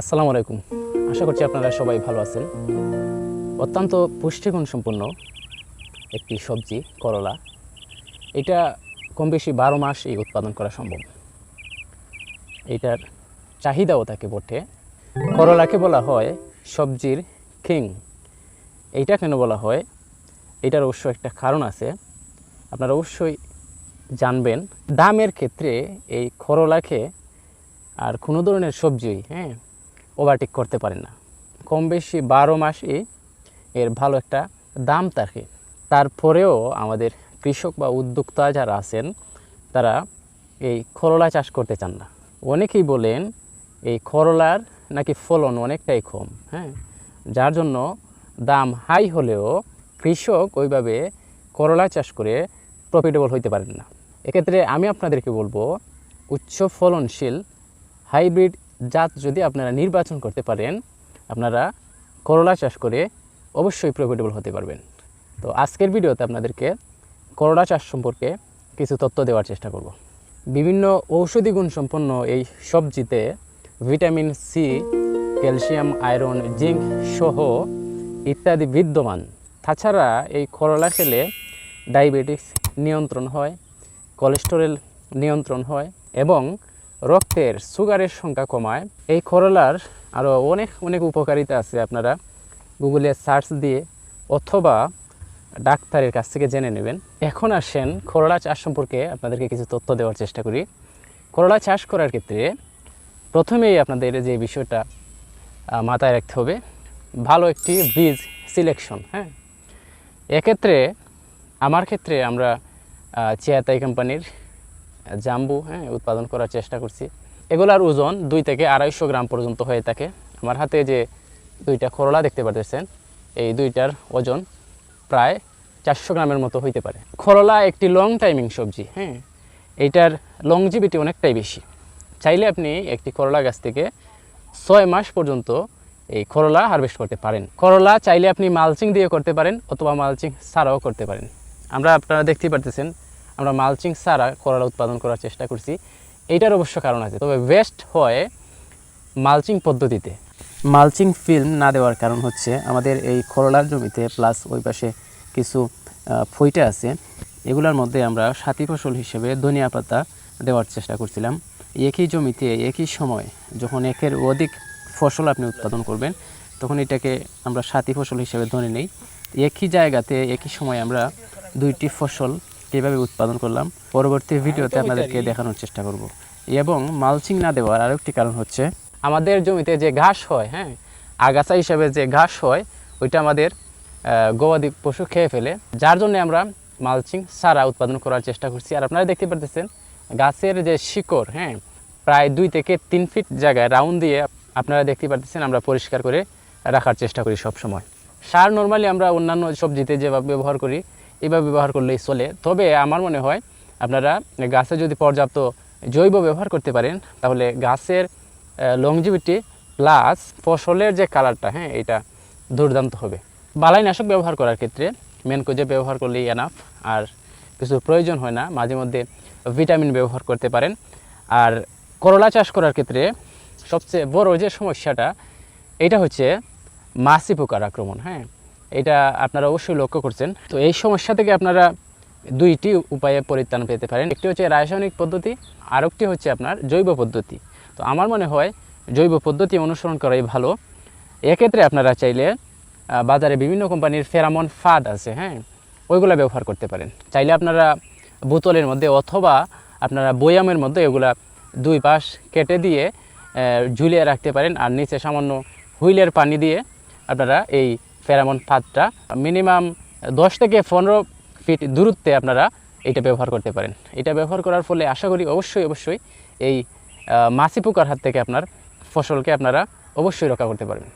আসসালামু আলাইকুম। আশা করছি আপনারা সবাই ভালো আছেন। অত্যন্ত পুষ্টিগুণ সম্পন্ন একটি সবজি, করলা। এটা কম বেশি বারো মাস এই উৎপাদন করা সম্ভব। এটার চাহিদাও থাকে বটে। করলাকে বলা হয় সবজির কিং এইটা কেন বলা হয়? এটার অবশ্য একটা কারণ আছে। আপনারা অবশ্যই জানবেন, দামের ক্ষেত্রে এই করলাকে আর কোনো ধরনের সবজি হ্যাঁ ওভারটেক করতে পারেন না। কম বেশি বারো মাসই এর ভালো একটা দাম থাকে। তারপরেও আমাদের কৃষক বা উদ্যোক্তা যারা আছেন, তারা এই করলা চাষ করতে চান না। অনেকেই বলেন, এই করলার নাকি ফলন অনেকটাই কম হ্যাঁ? যার জন্য দাম হাই হলেও কৃষক ওইভাবে করলা চাষ করে প্রফিটেবল হইতে পারেন না। এক্ষেত্রে আমি আপনাদেরকে বলব, উচ্চ ফলনশীল হাইব্রিড জাত যদি আপনারা নির্বাচন করতে পারেন, আপনারা করলা চাষ করে অবশ্যই প্রফিটেবল হতে পারবেন। তো আজকের ভিডিওতে আপনাদেরকে করলা চাষ সম্পর্কে কিছু তথ্য দেওয়ার চেষ্টা করব। বিভিন্ন ঔষধি গুণ সম্পন্ন এই সবজিতে vitamin C, calcium, iron, zinc সহ ইত্যাদি বিদ্যমান। তাছাড়া এই করলা খেলে ডায়াবেটিস নিয়ন্ত্রণ হয়, কোলেস্টেরল নিয়ন্ত্রণ হয় এবং রক্তের সুগারের সংখ্যা কমায়। এই করলার আরও অনেক অনেক উপকারিতা আছে আপনারা গুগলে সার্চ দিয়ে অথবা ডাক্তারের কাছ থেকে জেনে নেবেন। এখন আসেন করলা চাষ সম্পর্কে আপনাদেরকে কিছু তথ্য দেওয়ার চেষ্টা করি। করলা চাষ করার ক্ষেত্রে প্রথমেই আপনাদের যে বিষয়টা মাথায় রাখতে হবে, ভালো একটি বীজ সিলেকশন হ্যাঁ? এক্ষেত্রে, আমার ক্ষেত্রে আমরা চেয়াতাই কোম্পানির জাম্বু হ্যাঁ উৎপাদন করার চেষ্টা করছি। এগুলার ওজন দুই থেকে আড়াইশো গ্রাম পর্যন্ত হয়ে থাকে। আমার হাতে যে দুইটা করলা দেখতে পাচ্ছেন এই দুইটার ওজন প্রায় চারশো গ্রামের মতো হইতে পারে। করলা একটি লং টাইমিং সবজি হ্যাঁ এইটার লংজিভিটি অনেকটাই বেশি। চাইলে আপনি একটি করলা গাছ থেকে ছয় মাস পর্যন্ত এই করলা হারভেস্ট করতে পারেন। করলা চাইলে আপনি মালচিং দিয়ে করতে পারেন অথবা মালচিং ছাড়াও করতে পারেন। আমরা আপনারা দেখতেই পারতেছেন আমরা মালচিং ছাড়া করলা উৎপাদন করার চেষ্টা করছি। এইটার অবশ্য কারণ আছে। তবে ওয়েস্ট হয় মালচিং পদ্ধতিতে। মালচিং ফিল্ম না দেওয়ার কারণ হচ্ছে আমাদের এই করলার জমিতে প্লাস ওই পাশে কিছু ফইটা আছে। এগুলোর মধ্যে আমরা সাথী ফসল হিসেবে ধনিয়া পাতা দেওয়ার চেষ্টা করছিলাম। একই জমিতে, একই সময় যখন একের অধিক ফসল আপনি উৎপাদন করবেন, তখন এটাকে আমরা সাথী ফসল হিসেবে ধরে নেই। একই জায়গাতে, একই সময় আমরা দুইটি ফসল কীভাবে উৎপাদন করলাম পরবর্তী ভিডিওতে আপনাদেরকে দেখানোর চেষ্টা করব। এবং মালচিং না দেওয়ার আরেকটি কারণ হচ্ছে আমাদের জমিতে যে ঘাস হয় হ্যাঁ আগাছা হিসাবে যে ঘাস হয় ওইটা আমাদের গবাদি পশু খেয়ে ফেলে। যার জন্য আমরা মালচিং সারা উৎপাদন করার চেষ্টা করছি। আর আপনারা দেখতে পারতেছেন গাছের যে শিকড় হ্যাঁ প্রায় দুই থেকে তিন ফিট জায়গায় রাউন্ড দিয়ে আপনারা দেখতে পারতেছেন আমরা পরিষ্কার করে রাখার চেষ্টা করি সব সময় সার নর্মালি আমরা অন্যান্য সবজিতে যেভাবে ব্যবহার করি এভাবে ব্যবহার করলেই চলে। তবে আমার মনে হয় আপনারা গাছে যদি পর্যাপ্ত জৈব ব্যবহার করতে পারেন, তাহলে গাছের লংজিভিটি প্লাস ফসলের যে কালারটা হ্যাঁ এটা দুর্দান্ত হবে। বালাইনাশক ব্যবহার করার ক্ষেত্রে মেনকোজে ব্যবহার করলেই এনাফ আর কিছু প্রয়োজন হয় না, মাঝে মধ্যে ভিটামিন ব্যবহার করতে পারেন। আর করলা চাষ করার ক্ষেত্রে সবচেয়ে বড় যে সমস্যাটা, এটা হচ্ছে মাছি পোকার আক্রমণ হ্যাঁ। এটা আপনারা অবশ্যই লক্ষ্য করছেন। তো এই সমস্যা থেকে আপনারা দুইটি উপায়ে পরিত্রাণ পেতে পারেন। একটি হচ্ছে রাসায়নিক পদ্ধতি আর একটি হচ্ছে আপনার জৈব পদ্ধতি। তো আমার মনে হয় জৈব পদ্ধতি অনুসরণ করাই ভালো। এক্ষেত্রে আপনারা চাইলে বাজারে বিভিন্ন কোম্পানির ফেরামন ফাদ আছে হ্যাঁ? ওইগুলা ব্যবহার করতে পারেন। চাইলে আপনারা বোতলের মধ্যে অথবা আপনারা বয়ামের মধ্যে এগুলা দুই পাশ কেটে দিয়ে ঝুলিয়ে রাখতে পারেন। আর নিচে সামান্য হুইলের পানি দিয়ে আপনারা এই ফেরামন ফাঁদটা মিনিমাম দশ থেকে পনেরো ফিট দূরত্বে আপনারা এটা ব্যবহার করতে পারেন। এটা ব্যবহার করার ফলে আশা করি অবশ্যই অবশ্যই এই মাছি পোকার হাত থেকে আপনার ফসলকে আপনারা অবশ্যই রক্ষা করতে পারবেন।